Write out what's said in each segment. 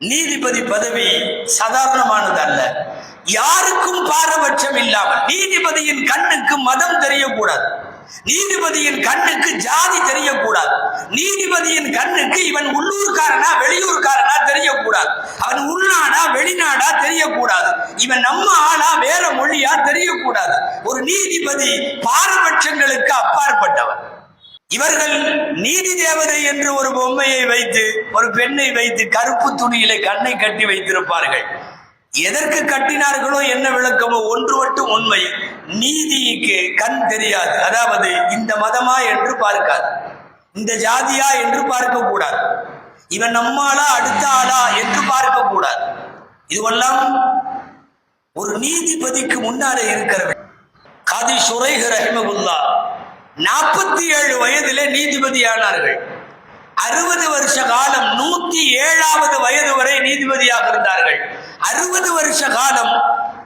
நீதிபதி பதவி சாதாரணமானது அல்ல யாருக்கும் பாரபட்சம் இல்லாமல் நீதிபதியின் கண்ணுக்கு மதம் தெரியக்கூடாது. நீதிபதியின் கண்ணுக்கு ஜாதி தெரியக்கூடாது. நீதிபதியின் கண்ணுக்கு இவன் உள்ளூர்காரனா வெளியூர்காரனா தெரியக்கூடாது. அவன் உள்நாடா வெளிநாடா தெரியக்கூடாது. இவன் நம்ம ஆளா வேற மொழியா தெரியக்கூடாது. ஒரு நீதிபதி பாரபட்சங்களுக்கு அப்பாற்பட்டவன். இவர்கள் நீதி தேவதை என்று ஒரு பொம்மையை வைத்து ஒரு பெண்ணை வைத்து கருப்பு துணியிலே கண்ணை கட்டி வைத்திருப்பார்கள். எதற்கு கட்டினார்களோ என்ன விளக்கமோ ஒன்று மட்டும் உண்மை. நீதிக்கு கண் தெரியாது. அதாவது இந்த மதமா என்று பார்க்காது. இந்த ஜாதியா என்று பார்க்க கூடாது இவன் நம்மாளா அடுத்த ஆளா என்று பார்க்க கூடாது இதுவெல்லாம் ஒரு நீதிபதிக்கு முன்னாலே இருக்கிறவன் காதி சுரைஹ் ரஹிமகுல்லா நாற்பத்தி ஏழு வயதிலே நீதிபதியானார்கள் அறுபது வருஷ காலம் நூத்தி ஏழாவது வயது வரை நீதிபதியாக இருந்தார்கள். அறுபது வருஷ காலம்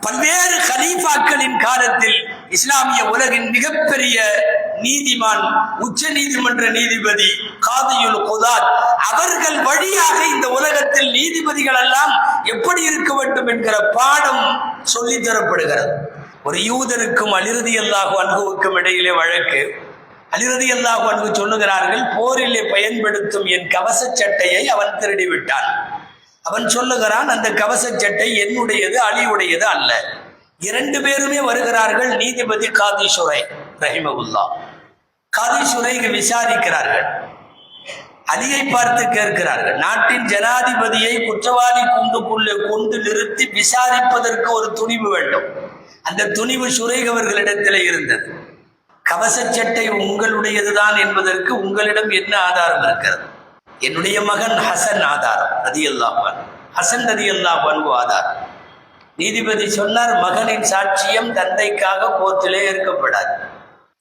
பல்வேறு கலீஃபாக்களின் காலத்தில் இஸ்லாமிய உலகின் மிகப்பெரிய நீதிமான் உச்ச நீதிமன்ற நீதிபதி காதியுல் குதாத் அவர்கள் வழியாக இந்த உலகத்தில் நீதிபதிகள் எல்லாம் எப்படி இருக்க வேண்டும் என்கிற பாடம் சொல்லித் தரப்படுகிறது. ஒரு யூதருக்கும் அலிரதி அல்லாஹு அன்புவுக்கும் இடையிலே வழக்கு. அலிரதி அல்லாஹு அன்பு சொல்லுகிறார்கள் போரிலே பயன்படுத்தும் என் கவச சட்டையை அவன் திருடி விட்டான் அவன் சொல்லுகிறான் அந்த கவச சட்டை என்னுடையது அலியுடையது அல்ல. இரண்டு பேருமே வருகிறார்கள் நீதிபதி காதீஸ்வரை ரஹிமகுல்லா காதீஸ்வரை விசாரிக்கிறார்கள். அலியை பார்த்து கேட்கிறார்கள் நாட்டின் ஜனாதிபதியை குற்றவாளி குண்டுக்குள்ளே கொண்டு நிறுத்தி விசாரிப்பதற்கு ஒரு துணிவு வேண்டும். அந்த துணிவு சுரேக் அவர்களிடத்தில் இருந்தது. கவச சட்டை உங்களுடையதுதான் என்பதற்கு உங்களிடம் என்ன ஆதாரம் இருக்கிறது? என்னுடைய மகன் ஹசன் ஆதாரம் ரதி அல்லாஹான் ஹசன் ரதி அல்லாஹான் ஆதாரம். நீதிபதி சொன்னார் மகனின் சாட்சியம் தந்தைக்காக கோர்ட்டிலே ஏற்கப்படாது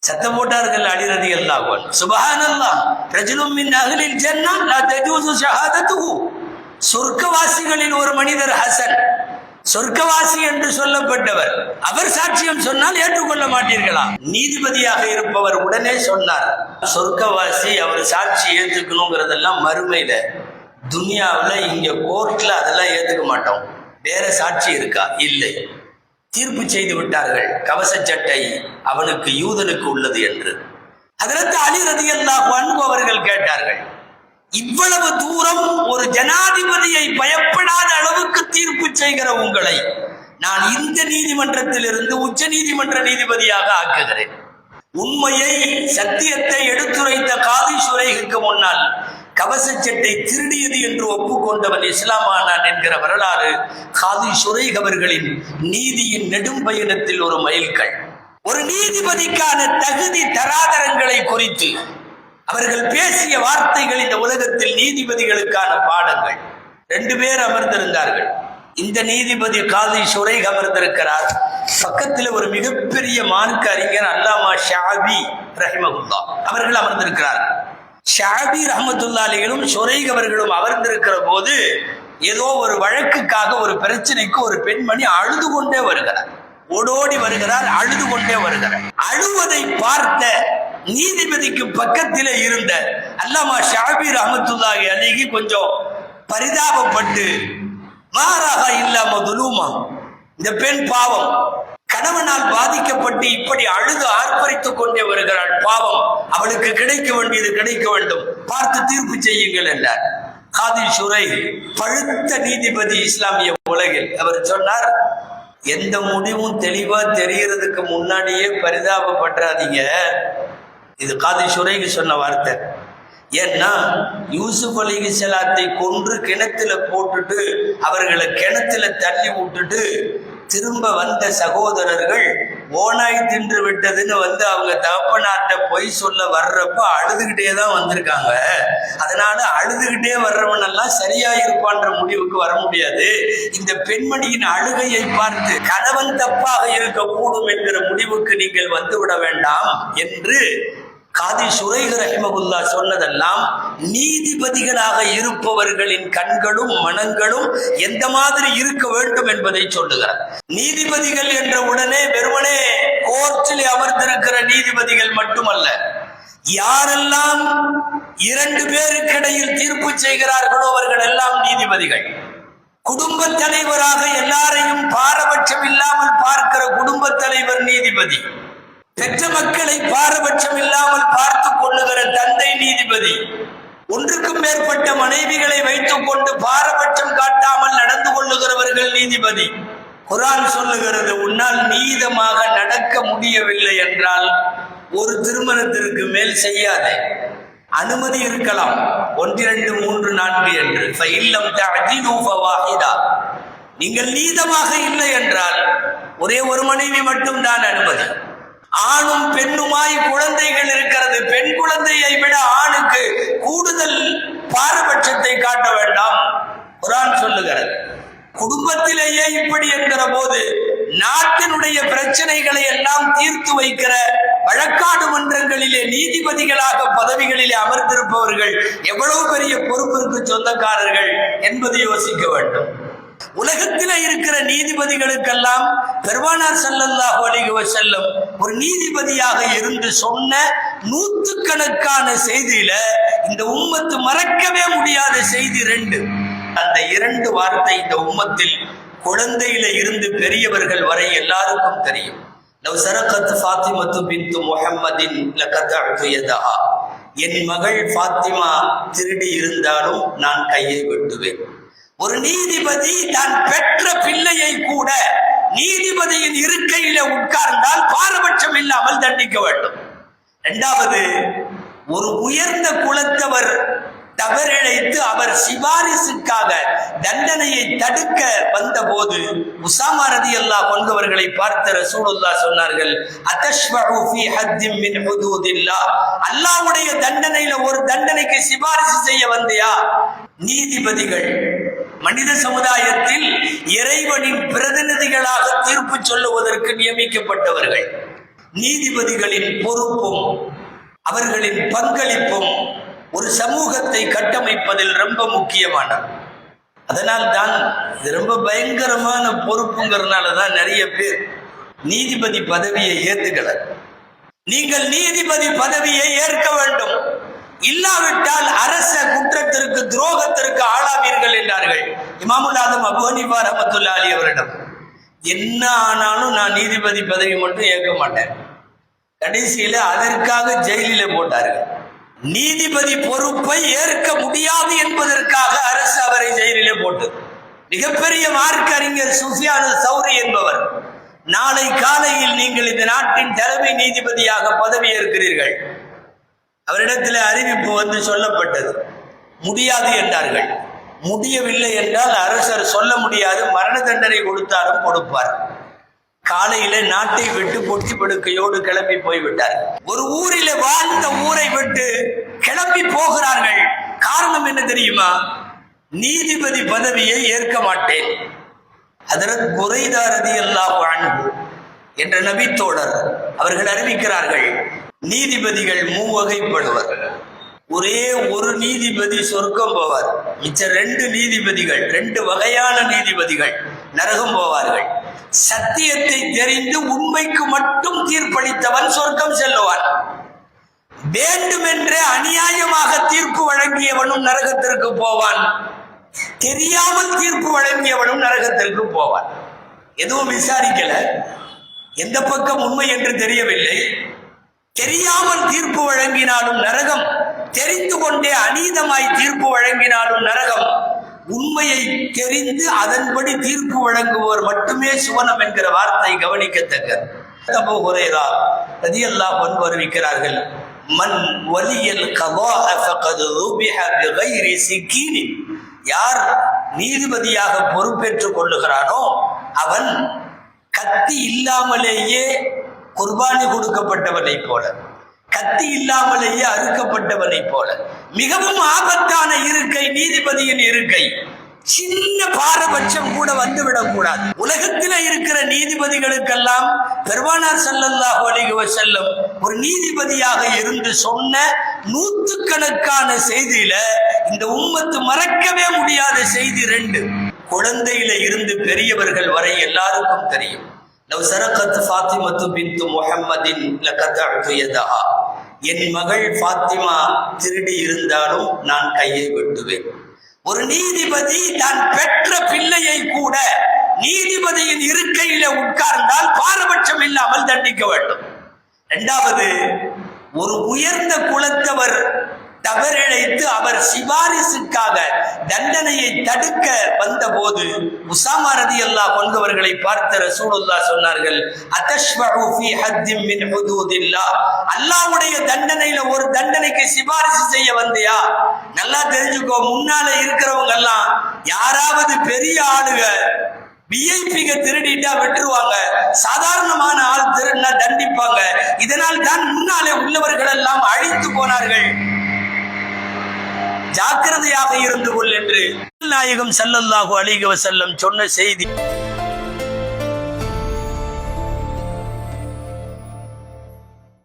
சத்தம் போட்டார்கள் அடிரதி அல்லாஹான் சுபஹானல்லா அல்லாஹ் மின் அகலில் ஜன்னா லா தஜூசு ஷஹாதத்துஹு. சொர்க்கவாசிகளில் ஒரு மனிதர் ஹசன். சொர்க்கவாசி என்று சொல்லப்பட்டவர். அவர் சாட்சியம் சொன்னால் ஏற்றுக்கொள்ள மாட்டீர்களா? நீதிபதியாக இருப்பவர் உடனே சொன்னார் சொர்க்கவாசி அவர் சாட்சி ஏற்றுக்கணுங்கிறதெல்லாம் மறுமையில. துனியாவுல இங்க கோர்ட்ல அதெல்லாம் ஏத்துக்க மாட்டோம். வேற சாட்சி இருக்கா? இல்லை. தீர்ப்பு செய்து விட்டார்கள். கவச சட்டை அவனுக்கு யூதனுக்கு உள்ளது என்று. அதற்கு அலி ரதியல்லாஹு அன்பு அவர்கள் கேட்டார்கள் இவ்வளவு தூரம் ஒரு ஜனாதிபதியை பயப்படாத அளவுக்கு தீர்ப்பு செய்கிற உங்களை நான் இந்த நீதிமன்றத்திலிருந்து உச்ச நீதிமன்ற நீதிபதியாக ஆக்குகிறேன். உண்மையை சத்தியத்தை எடுத்துரைத்த காதி சுரேகுக்கு முன்னால் கவச சட்டை திருடியது என்று ஒப்புக்கொண்டவன் இஸ்லாமானான் என்கிற வரலாறு காதி சுரேக் அவர்களின் நீதியின் நெடும் பயணத்தில் ஒரு மைல்கல். ஒரு நீதிபதிக்கான தகுதி தராதரங்களை குறித்து அவர்கள் பேசிய வார்த்தைகள் இந்த உலகத்தில் நீதிபதிகளுக்கான பாடங்கள். ரெண்டு பேர் அமர்ந்திருந்தார்கள். இந்த நீதிபதி காதி சுரை அமர்ந்திருக்கிறார். பக்கத்தில் ஒரு மிகப்பெரிய மார்க்க அறிஞர் அல்லாமா ஷாபி ரஹிமகுல்லா அவர்கள் அமர்ந்திருக்கிறார். ஷாபி ரஹமத்துல்லாலிகளும் சுரை அவர்களும் அமர்ந்திருக்கிற போது ஏதோ ஒரு வழக்குக்காக ஒரு பிரச்சனைக்கு ஒரு பெண்மணி அழுது கொண்டே வருகிறார். ஓடோடி வருகிறார் அழுது கொண்டே வருகிறார். அழுவதை பார்த்த நீதிபதிக்கு பக்கத்திலே இருந்த அல்லாமா ஷாபீர் ரஹமத்துல்லாஹி அலிகி கொஞ்சம் பரிதாபப்பட்டு மாறாக இல்லாம துலூமா. இந்த பெண் பாவம் கணவனால் பாதிக்கப்பட்டு இப்படி அழுது ஆர்ப்பரித்துக் கொண்டே வருகிறாள் பாவம். அவளுக்கு கிடைக்க வேண்டியது கிடைக்க வேண்டும். பார்த்து தீர்ப்பு செய்யுங்கள் என்றார். காதி சுரை பழுத்த நீதிபதி இஸ்லாமிய உலகில் அவர் சொன்னார் எந்த முடிவும் தெளிவா தெரியறதுக்கு முன்னாடியே பரிதாபப்படுறாதீங்க இது காதி சுரைக்கு சொன்ன வார்த்தை. ஏன்னா யூசுப் அலிகி செலாத்தை கொன்று கிணத்துல போட்டுட்டு அவர்களை கிணத்துல தள்ளி விட்டுட்டு திரும்ப வந்த சகோதரர்கள் ஓனாய் தின்று விட்டதுன்னு வந்து அவங்க தகப்பனார்ட்ட பொய் சொல்ல வர்றப்ப அழுதுகிட்டே தான் வந்திருக்காங்க. அதனால அழுதுகிட்டே வர்றவனெல்லாம் சரியா இருப்பான்ற முடிவுக்கு வர முடியாது. இந்த பெண்மணியின் அழுகையை பார்த்து கணவன் தப்பாக இருக்கக்கூடும் என்கிற முடிவுக்கு நீங்கள் வந்துவிட வேண்டாம் என்று காதி சுரைக ரஹிமகுல்லா சொன்னதெல்லாம் நீதிபதிகளாக இருப்பவர்களின் கண்களும் மனங்களும் எந்த மாதிரி இருக்க வேண்டும் என்பதை சொல்லுகிறார். நீதிபதிகள் என்ற உடனே வெறுமனே கோர்ட்டில் அமர்ந்திருக்கிற நீதிபதிகள் மட்டுமல்ல யாரெல்லாம் இரண்டு பேருக்கிடையில் தீர்ப்பு செய்கிறார்களோ அவர்கள் எல்லாம் நீதிபதிகள். குடும்ப தலைவராக எல்லாரையும் பாரபட்சம் இல்லாமல் பார்க்கிற குடும்ப தலைவர் நீதிபதி. பெற்ற மக்களை பாரபட்சம் இல்லாமல் பார்த்து கொள்ளுகிற தந்தை நீதிபதி ஒன்றுக்கும் மேற்பட்ட மனைவிகளை வைத்துக் கொண்டு பாரபட்சம் காட்டாமல் நடந்து கொள்ளுகிறவர்கள் நீதிபதி. குரான் சொல்லுகிறது உன்னால் நீதமாக நடக்க முடியவில்லை என்றால் ஒரு திருமணத்திற்கு மேல் செய்யாதே. அனுமதி இருக்கலாம். ஒன்றிரண்டு மூன்று நான்கு என்று. நீங்கள் நீதமாக இல்லை என்றால் ஒரே ஒரு மனைவி மட்டும்தான் அனுமதி. ஆணும் பெண்ணுமாய் குழந்தைகள் இருக்கிறது. பெண் குழந்தையை விட ஆணுக்கு கூடுதல் பாரபட்சத்தை காட்ட வேண்டாம். குரான் சொல்லுகிறது. குடும்பத்திலேயே இப்படி என்கிற போது நாட்டினுடைய பிரச்சனைகளை எல்லாம் தீர்த்து வைக்கிற வழக்காடு மன்றங்களிலே நீதிபதிகளாக பதவிகளிலே அமர்ந்திருப்பவர்கள் எவ்வளவு பெரிய பொறுப்பிற்கு சொந்தக்காரர்கள் என்பதை யோசிக்க வேண்டும். உலகத்தில் இருக்கிற நீதிபதிகளுக்கெல்லாம் பெருமானார் செல்லல்லா அலைஹி செல்லும் ஒரு நீதிபதியாக இருந்து சொன்ன நூற்றுக்கணக்கான செய்தியில இந்த உம்மத்து மறக்கவே முடியாத செய்தி ரெண்டு. அந்த இரண்டு வார்த்தை இந்த உம்மத்தில் குழந்தையில இருந்து பெரியவர்கள் வரை எல்லாருக்கும் தெரியும். லவ் சரகத் ஃபாத்திமத்து பின்து முஹம்மதின் என் மகள் ஃபாத்திமா திருடி இருந்தாலும் நான் கையை வெட்டுவேன். ஒரு நீதிபதி தான் பெற்ற பிள்ளையை கூட நீதிபதியின் இருக்கையில உட்கார்ந்தால் பாரபட்சம் இல்லாமல் தண்டிக்க வேண்டும். இரண்டாவது ஒரு உயர்ந்த குலத்தவர் தவறிழைத்து அவர் சிபாரிசுக்காக தண்டனையை தடுக்க வந்தபோது உசாமா அல்லா கொண்டவர்களை பார்த்த ரசூலுல்லா சொன்னார்கள் அல்லாவுடைய தண்டனையில ஒரு தண்டனைக்கு சிபாரிசு செய்ய வந்தியா? நீதிபதிகள் மனித சமுதாயத்தில் இறைவனின் பிரதிநிதிகளாக தீர்ப்பு சொல்லுவதற்கு நியமிக்கப்பட்டவர்கள். நீதிபதிகளின் பொறுப்பும் அவர்களின் பங்களிப்பும் ஒரு சமூகத்தை கட்டமைப்பதில் ரொம்ப முக்கியமானது. அதனால் தான் இது ரொம்ப பயங்கரமான பொறுப்புங்கிறதுனால தான் நிறைய பேர் நீதிபதி பதவியை ஏத்துக்கல. நீங்கள் நீதிபதி பதவியை ஏற்க வேண்டும். இல்லாவிட்டால் அரச குற்றத்திற்கு துரோகத்திற்கு ஆளாவீர்கள் என்றார்கள். இமாமுல் ஆதம் அபுஹனிபா ஹனீஃபா அலி அவரிடம் என்ன ஆனாலும் நான் நீதிபதி பதவி மட்டும் ஏற்க மாட்டேன். கடைசியில அதற்காக ஜெயிலில் போட்டார்கள். நீதிபதி பொறுப்பை ஏற்க முடியாது என்பதற்காக அரசு அவரை ஜெயிலிலே போட்டது. மிகப்பெரிய மார்க் அறிஞர் சுஃபியான சௌரி என்பவர் நாளை காலையில் நீங்கள் இந்த நாட்டின் தலைமை நீதிபதியாக பதவி ஏற்கிறீர்கள். அவரிடத்தில் அறிவிப்பு வந்து சொல்லப்பட்டது. முடியாது என்றார்கள். முடியவில்லை என்றால் அரசர் சொல்ல முடியாது. மரண தண்டனை கொடுத்தாலும் கொடுப்பார். காலையில நாட்டை விட்டு பொட்டி படுக்கையோடு கிளம்பி போய்விட்டார். ஒரு ஊரில வாழ்ந்த ஊரை விட்டு கிளம்பி போகிறார்கள். காரணம் என்ன தெரியுமா? நீதிபதி பதவியை ஏற்க மாட்டேன். அதற்கு குறைதாரதி எல்லாம் என்ற நபித்தோடர் அவர்கள் அறிவிக்கிறார்கள் நீதிபதிகள் மூவகைப்படுவர். ஒரே ஒரு நீதிபதி சொர்க்கம் போவார். மிச்ச ரெண்டு நீதிபதிகள் ரெண்டு வகையான நீதிபதிகள் நரகம் போவார்கள். சத்தியத்தை தெரிந்து உண்மைக்கு மட்டும் தீர்ப்பளித்தவன் சொர்க்கம் செல்லுவான். வேண்டுமென்றே அநியாயமாக தீர்ப்பு வழங்கியவனும் நரகத்திற்கு போவான். தெரியாமல் தீர்ப்பு வழங்கியவனும் நரகத்திற்கு போவான். எதுவும் விசாரிக்கல. எந்த பக்கம் உண்மை என்று தெரியவில்லை. தெரியாமல் தீர்ப்பு வழங்கினாலும் நரகம் தெரிந்து கொண்டே அநீதமாய் தீர்ப்பு வழங்கினாலும் நரகம் உண்மையை தெரிந்து அதன்படி தீர்ப்பு வழங்குவோர் மட்டுமே சுவனம் என்கிற வார்த்தை கவனிக்கத்தக்கது அபூ ஹுரைரா ரலியல்லாஹு அன்ஹு அறிவிக்கிறார்கள் மன் வலியல் கதாஅ ஃபகத் ருபிஹ பிகைரி சிக்கீனின் யார் நீதிபதியாக பொறுப்பேற்றுக் கொள்ளுகிறானோ அவன் கத்தி இல்லாமலேயே குர்பானி கொடுக்கப்பட்டவனை போல. கத்தி இல்லாமலேயே அறுக்கப்பட்டவனை போல. மிகவும் ஆபத்தான இருக்கை நீதிபதியின் இருக்கை. சின்ன பாரபட்சம் கூட வந்துவிடக் கூடாது. உலகத்தில் இருக்கிற நீதிபதிகளுக்கெல்லாம் பெருமானார் ஸல்லல்லாஹு அலைஹி செல்லும் ஒரு நீதிபதியாக இருந்து சொன்ன நூற்றுக்கணக்கான செய்தியில இந்த உம்மத்து மறக்கவே முடியாத செய்தி ரெண்டு. குழந்தையில இருந்து பெரியவர்கள் வரை எல்லாருக்கும் தெரியும். லவ் சரகத் ஃபாத்திமத்து பின்து முஹம்மதின் லகதஅது யதஹா. என் மகள் ஃபாத்திமா திருடி இருந்தாலும் நான் கையை வெட்டுவேன். ஒரு நீதிபதி தான் பெற்ற பிள்ளையை கூட நீதிபதியின் இருக்கையில உட்கார்ந்தால் பாரபட்சம் இல்லாமல் தண்டிக்க வேண்டும். இரண்டாவது ஒரு உயர்ந்த குலத்தவர் தவறிழைத்து அவர் சிபாரிசுக்காக தண்டனையை தடுக்க வந்தபோது உசாமா அல்லா கொண்டவர்களை பார்த்த ரசூலுல்லா சொன்னார்கள் அத்தஷ்பஉ ஃபீ ஹத்திம் மின் ஹுதூதில்லா அல்லாஹ்வுடைய தண்டனையில ஒரு தண்டனைக்கு சிபாரிசு செய்ய வந்தியா? நல்லா தெரிஞ்சுக்கோ முன்னால இருக்கிறவங்க எல்லாம் யாராவது பெரிய ஆளுக விஐபிக திருடிட்டா விட்டுருவாங்க. சாதாரணமான ஆள் திருடினா தண்டிப்பாங்க. இதனால் தான் முன்னாலே உள்ளவர்கள் எல்லாம் அழித்து போனார்கள். ஜாக்கிரதையாக இருந்து கொள் என்று நாயகம் ஸல்லல்லாஹு அலைஹி செல்லம் சொன்ன செய்தி.